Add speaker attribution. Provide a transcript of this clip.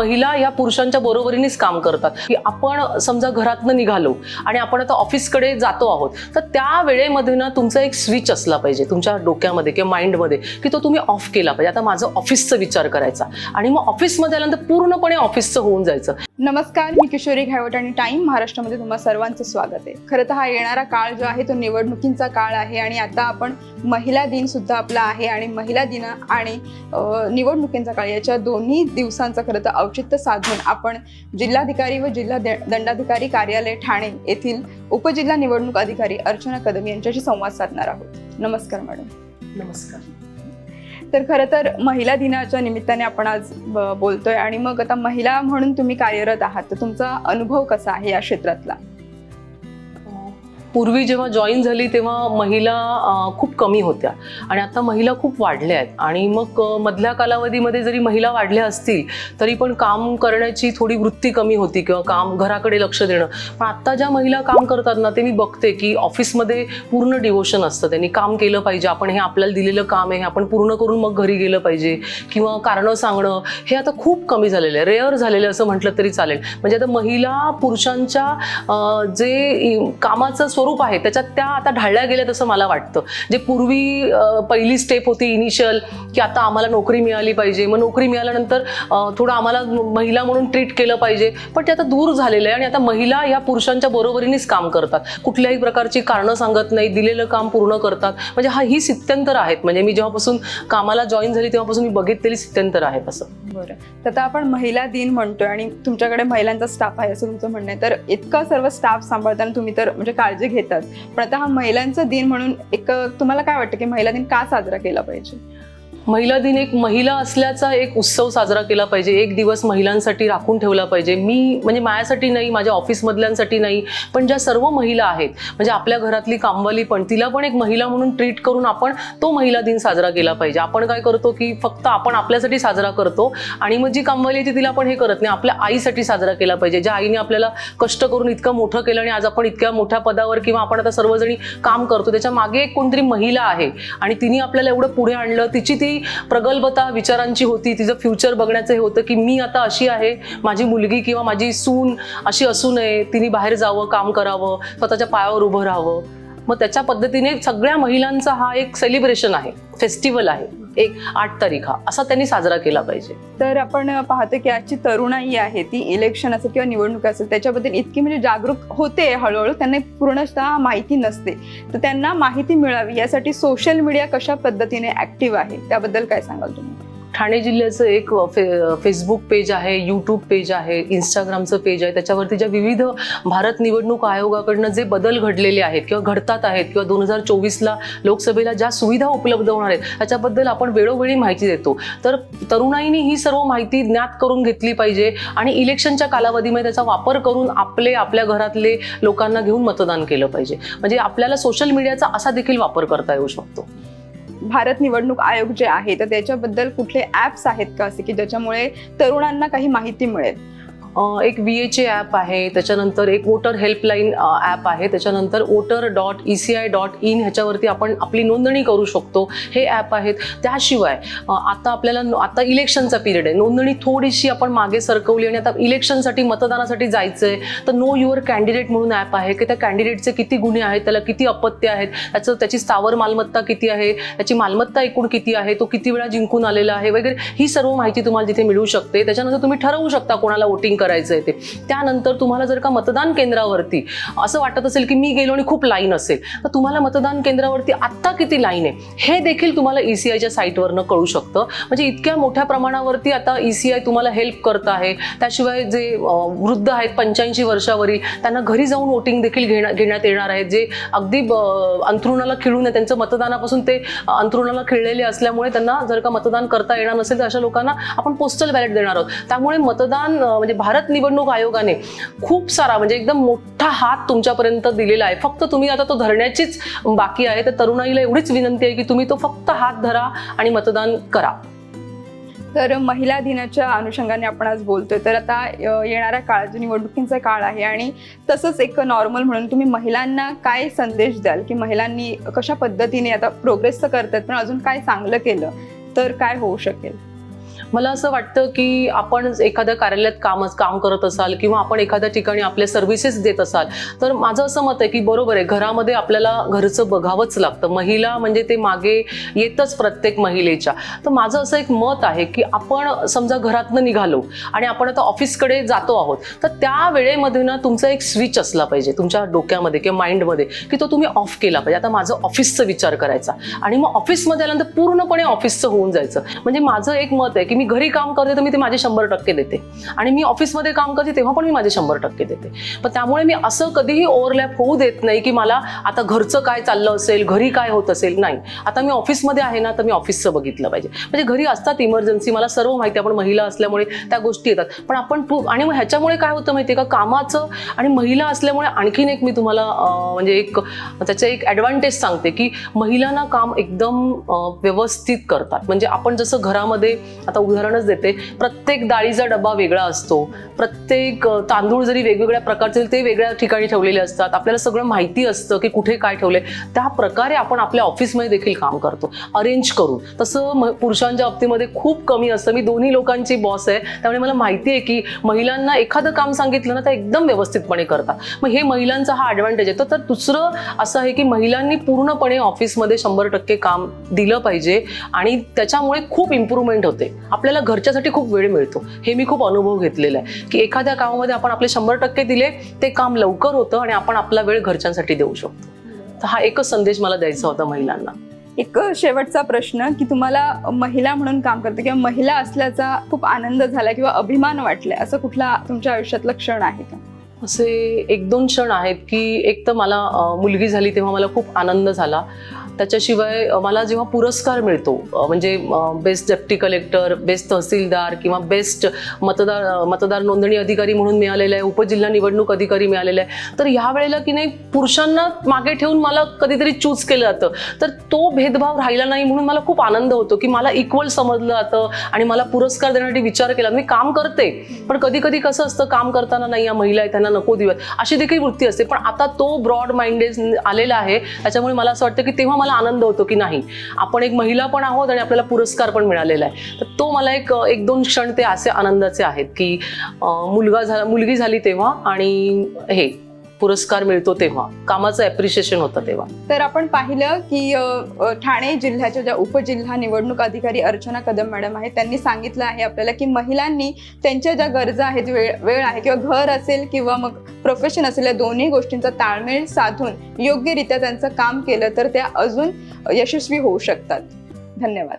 Speaker 1: महिला या पुरुषांच्या बरोबरीनेच काम करतात. की आपण समजा घरातनं निघालो आणि आपण आता ऑफिसकडे जातो आहोत तर त्या वेळेमध्ये ना तुमचा एक स्विच असला पाहिजे तुमच्या डोक्यामध्ये किंवा माइंडमध्ये की तो तुम्ही ऑफ केला पाहिजे. आता माझं ऑफिसचा विचार करायचा आणि मग ऑफिसमध्ये आल्यानंतर पूर्णपणे ऑफिसचं होऊन जायचं.
Speaker 2: नमस्कार मी किशोरी घायवट आणि टाइम महाराष्ट्रामध्ये तुम्हा सर्वांचं स्वागत आहे. खरं तर हा येणारा काळ जो आहे तो निवडणुकींचा काळ आहे आणि आता आपण महिला दिन सुद्धा आपला आहे आणि महिला दिन आणि निवडणुकींचा काळ याच्या दोन्ही दिवसांचं खरं तर औचित्य साधून आपण जिल्हाधिकारी व जिल्हा दंडाधिकारी कार्यालय ठाणे येथील उपजिल्हा निवडणूक अधिकारी अर्चना कदम यांच्याशी संवाद साधणार आहोत. नमस्कार मॅडम.
Speaker 1: नमस्कार.
Speaker 2: तर खरं तर महिला दिनाच्या निमित्ताने आपण आज बोलतोय. आणि मग आता महिला म्हणून तुम्ही कार्यरत आहात. तर तुमचा अनुभव कसा आहे या क्षेत्रातला?
Speaker 1: पूर्वी जेव्हा जॉईन झाली तेव्हा महिला खूप कमी होत्या. आणि आता महिला खूप वाढल्या आहेत. आणि मग मधल्या कालावधीमध्ये जरी महिला वाढल्या असतील तरी पण काम करण्याची थोडी वृत्ती कमी होती किंवा काम घराकडे लक्ष देणं. पण आत्ता ज्या महिला काम करतात ना ते मी बघते की ऑफिसमध्ये पूर्ण डिवोशन असतं. त्यांनी काम केलं पाहिजे. आपण हे आपल्याला दिलेलं काम आहे हे आपण पूर्ण करून मग घरी गेलं पाहिजे. किंवा कारणं सांगणं हे आता खूप कमी झालेलं आहे. रेअर झालेलं असं म्हटलं तरी चालेल. म्हणजे आता महिला पुरुषांच्या जे कामाचं स्वरूप आहे. त्याच्यात त्या आता ढाळल्या गेल्या असं मला वाटतं. जे पूर्वी पहिली स्टेप होती इनिशियल की आता आम्हाला नोकरी मिळाली पाहिजे. मग नोकरी मिळाल्यानंतर थोडं आम्हाला महिला म्हणून ट्रीट केलं पाहिजे. पण ते आता दूर झालेलं आहे आणि आता महिला या पुरुषांच्या बरोबरीनेच काम करतात. कुठल्याही प्रकारची कारणं सांगत नाही दिलेलं काम पूर्ण करतात. म्हणजे हा ही सित्यंतर आहेत. म्हणजे मी जेव्हापासून कामाला जॉईन झाली तेव्हापासून मी बघितलेली सित्यंतर आहेत असं.
Speaker 2: बरं. तर आता आपण महिला दिन म्हणतोय आणि तुमच्याकडे महिलांचा स्टाफ आहे असं तुमचं म्हणणं आहे. तर इतका सर्व स्टाफ सांभाळताना तुम्ही तर म्हणजे काळजी घेतात. पण आता हा महिलांचा दिन म्हणून एक तुम्हाला काय वाटतं की महिला दिन का साजरा केला पाहिजे?
Speaker 1: महिला दिन एक महिला असल्याचा एक उत्सव साजरा केला पाहिजे. एक दिवस महिलांसाठी राखून ठेवला पाहिजे. मी म्हणजे माझ्यासाठी नाही माझ्या ऑफिसमधल्यांसाठी नाही पण ज्या सर्व महिला आहेत म्हणजे आपल्या घरातली कामवाली पण तिला पण एक महिला म्हणून ट्रीट करून आपण तो महिला दिन साजरा केला पाहिजे. आपण काय करतो की फक्त आपण आपल्यासाठी साजरा करतो आणि मग जी कामवाली आहे ती तिला आपण हे करत नाही. आपल्या आईसाठी साजरा केला पाहिजे. ज्या आईने आपल्याला कष्ट करून इतकं मोठं केलं आणि आज आपण इतक्या मोठ्या पदावर किंवा आपण आता सर्वजणी काम करतो त्याच्यामागे एक कोणतरी महिला आहे आणि तिने आपल्याला एवढं पुढे आणलं तिची ती प्रगल्भता विचारांची होती तिचं फ्युचर बघण्याचं हे होतं की मी आता अशी आहे माझी मुलगी किंवा माझी सून अशी असू नये तिने बाहेर जावं काम करावं स्वतःच्या पायावर उभं राहावं. मग त्याच्या पद्धतीने सगळ्या महिलांचा हा एक सेलिब्रेशन आहे फेस्टिवल आहे. एक आठ तारीखा असा त्यांनी साजरा केला पाहिजे.
Speaker 2: तर आपण पाहतो की आजची तरुणाई आहे ती इलेक्शन असेल किंवा निवडणूक असेल त्याच्याबद्दल इतकी म्हणजे जागरूक होते हळूहळू त्यांना पूर्णतः माहिती नसते. तर त्यांना माहिती मिळावी यासाठी सोशल मीडिया कशा पद्धतीने ऍक्टिव्ह आहे त्याबद्दल काय सांगाल तुम्ही?
Speaker 1: ठाणे जिल्ह्याचं एक फे फेसबुक पेज आहे यूट्यूब पेज आहे इंस्टाग्रामचं पेज आहे. त्याच्यावरती ज्या विविध भारत निवडणूक आयोगाकडनं जे बदल घडलेले आहेत किंवा घडतात आहेत किंवा दोन हजार चोवीसला लोकसभेला ज्या सुविधा उपलब्ध होणार आहेत त्याच्याबद्दल आपण वेळोवेळी माहिती देतो. तर तरुणाईनी ही सर्व माहिती ज्ञात करून घेतली पाहिजे आणि इलेक्शनच्या कालावधीमध्ये त्याचा वापर करून आपले आपल्या घरातले लोकांना घेऊन मतदान केलं पाहिजे. म्हणजे आपल्याला सोशल मीडियाचा असा देखील वापर करता येऊ शकतो.
Speaker 2: भारत निवडणूक आयोग जे आहे तर त्याच्याबद्दल कुठले ऍप्स आहेत का असे की ज्याच्यामुळे तरुणांना काही माहिती मिळेल?
Speaker 1: एक व्ही एच ए ॲप आहे त्याच्यानंतर एक वोटर हेल्पलाईन ॲप आहे त्याच्यानंतर voter dot E C I dot in ह्याच्यावरती आपण आपली नोंदणी करू शकतो. हे ॲप आहेत. त्याशिवाय आता आपल्याला आता इलेक्शनचा पिरियड आहे. नोंदणी थोडीशी आपण मागे सरकवली आणि आता इलेक्शनसाठी मतदानासाठी जायचं आहे तर नो युअर कॅन्डिडेट म्हणून ॲप आहे की त्या कॅन्डिडेटचे किती गुन्हे आहेत त्याला किती अपत्य आहेत त्याचं त्याची स्थावर मालमत्ता किती आहे त्याची मालमत्ता एकूण किती आहे तो किती वेळा जिंकून आलेला आहे वगैरे ही सर्व माहिती तुम्हाला तिथे मिळू शकते. त्याच्यानंतर तुम्ही ठरवू शकता कोणाला वोटिंग करायचं आहे ते. त्यानंतर तुम्हाला जर का मतदान केंद्रावरती असं वाटत असेल की मी गेलो आणि खूप लाईन असेल तर तुम्हाला मतदान केंद्रावरती आत्ता किती लाईन आहे हे देखील तुम्हाला ई सी आयच्या साईटवरनं कळू शकतं. म्हणजे इतक्या मोठ्या प्रमाणावरती आता ई सी आय तुम्हाला हेल्प करत आहे. त्याशिवाय जे वृद्ध आहेत पंच्याऐंशी वर्षावरील त्यांना घरी जाऊन वोटिंग देखील घेण्या घेण्यात येणार आहे जे अगदी अंथरुणाला खिळून आहे त्यांचं मतदानापासून ते अंथरुणाला खिळलेले असल्यामुळे त्यांना जर का मतदान करता येणार नसेल तर अशा लोकांना आपण पोस्टल बॅलेट देणार आहोत. त्यामुळे मतदान म्हणजे भारत निवडणूक आयोगाने खूप सारा म्हणजे एकदम मोठा हात तुमच्यापर्यंत दिलेला आहे. फक्त तुम्ही आता तो धरण्याचीच बाकी आहे. तर तरुणाईला एवढीच विनंती आहे की तुम्ही तो फक्त हात धरा आणि मतदान करा.
Speaker 2: तर महिला दिनाच्या अनुषंगाने आपण आज बोलतोय. तर आता येणाऱ्या काळात जो निवडणुकींचा काळ आहे आणि तसंच एक नॉर्मल म्हणून तुम्ही महिलांना काय संदेश द्याल? की महिलांनी कशा पद्धतीने आता प्रोग्रेस तर करतात पण अजून काय चांगलं केलं? तर काय होऊ शकेल?
Speaker 1: मला असं वाटतं की आपण एखाद्या कार्यालयात काम काम करत असाल किंवा आपण एखाद्या ठिकाणी आपल्या सर्व्हिसेस देत असाल तर माझं असं मत आहे की बरोबर आहे घरामध्ये आपल्याला घरचं बघावंच लागतं. महिला म्हणजे ते मागे येतच प्रत्येक महिलेच्या. तर माझं असं एक मत आहे की आपण समजा घरातनं निघालो आणि आपण आता ऑफिसकडे जातो आहोत तर त्या वेळेमध्ये ना तुमचा एक स्विच असला पाहिजे तुमच्या डोक्यामध्ये किंवा माइंडमध्ये की तो तुम्ही ऑफ केला पाहिजे. आता माझं ऑफिसचा विचार करायचा आणि मग ऑफिसमध्ये आल्यानंतर पूर्णपणे ऑफिसचं होऊन जायचं. म्हणजे माझं एक मत आहे की मी घरी काम करते तर मी ते माझे शंभर टक्के देते. आणि मी ऑफिसमध्ये काम करते तेव्हा पण मी माझे शंभर टक्के देते. पण त्यामुळे मी असं कधीही ओव्हरलॅप होऊ देत नाही की मला आता घरचं काय चाललं असेल घरी काय होत असेल नाही. आता मी ऑफिसमध्ये आहे ना तर मी ऑफिसचं बघितलं पाहिजे. म्हणजे घरी असतात इमर्जन्सी मला सर्व माहिती आहे, आपण महिला असल्यामुळे त्या गोष्टी येतात. पण आपण पू- आणि मग ह्याच्यामुळे काय होतं माहिती आहे का? कामाचं आणि महिला असल्यामुळे आणखीन एक मी तुम्हाला म्हणजे एक त्याचे एक ॲडव्हान्टेज सांगते की महिलांना काम एकदम व्यवस्थित करतात. म्हणजे आपण जसं घरामध्ये आता उदाहरणच देते. प्रत्येक डाळीचा डबा वेगळा असतो. प्रत्येक तांदूळ जरी वेगवेगळ्या प्रकारचे ते वेगळ्या ठिकाणी ठेवलेले असतात. आपल्याला सगळं माहिती असतं की कुठे काय ठेवले त्या प्रकारे आपण आपल्या ऑफिसमध्ये देखील काम करतो. अरेंज करून. तसं पुरुषांच्या बाबतीमध्ये खूप कमी असतं. मी दोन्ही लोकांची बॉस आहे. त्यामुळे मला माहिती आहे की महिलांना एखादं काम सांगितलं ना तर एकदम व्यवस्थितपणे करतात. मग हे महिलांचा हा ॲडव्हान्टेज आहे. तर तर दुसरं असं आहे की महिलांनी पूर्णपणे ऑफिसमध्ये शंभर टक्के काम दिलं पाहिजे आणि त्याच्यामुळे खूप इम्प्रूव्हमेंट होते. आपल्याला घरच्यासाठी खूप वेळ मिळतो. हे मी खूप अनुभव घेतलेला आहे. की एखाद्या कामामध्ये आपण आपले शंभर टक्के दिले ते काम लवकर होतं आणि आपण आपला वेळ घरच्यांसाठी देऊ शकतो. तर हा एकच संदेश मला द्यायचा होता महिलांना.
Speaker 2: एक शेवटचा प्रश्न की तुम्हाला महिला म्हणून काम करते किंवा महिला असल्याचा खूप आनंद झाला किंवा अभिमान वाटलाय असं कुठला तुमच्या आयुष्यातला क्षण आहे का?
Speaker 1: असे एक दोन क्षण आहेत की एक तर मला मुलगी झाली तेव्हा मला खूप आनंद झाला. त्याच्याशिवाय मला जेव्हा पुरस्कार मिळतो म्हणजे best deputy collector best tahsildar किंवा बेस्ट मतदार मतदार नोंदणी अधिकारी म्हणून मिळालेलं आहे उपजिल्हा निवडणूक अधिकारी मिळालेला आहे तर ह्या वेळेला की नाही पुरुषांना मागे ठेवून मला कधीतरी चूज केलं जातं. तर तो भेदभाव राहिला नाही म्हणून मला खूप आनंद होतो की मला इक्वल समजलं जातं आणि मला पुरस्कार देण्यासाठी विचार केला. मी काम करते पण कधी कधी कसं असतं काम करताना नाही या महिला आहे त्यांना नको देऊयात अशी देखील वृत्ती असते पण आता तो ब्रॉड माइंडेड आलेला आहे त्याच्यामुळे मला असं वाटतं की तेव्हा मला आनंद होतो की नाही. आपण एक महिला पण आहोत आणि आपल्याला पुरस्कार पण मिळालेला आहे. तर तो मला एक एक दोन क्षण ते असे आनंदाचे आहेत की मुलगा झाला मुलगी झाली तेव्हा आणि हे पुरस्कार मिळतो तेव्हा. कामाचं ॲप्रिशिएशन होतं तेव्हा.
Speaker 2: तर आपण पाहिलं की ठाणे जिल्ह्याच्या ज्या उपजिल्हा निवडणूक अधिकारी अर्चना कदम मॅडम आहेत त्यांनी सांगितलं आहे आपल्याला की महिलांनी त्यांच्या ज्या गरजा आहेत वेळ वेळ आहे किंवा घर असेल किंवा मग प्रोफेशन असेल या दोन्ही गोष्टींचा ताळमेळ साधून योग्यरित्या त्यांचं काम केलं तर त्या अजून यशस्वी होऊ शकतात. धन्यवाद.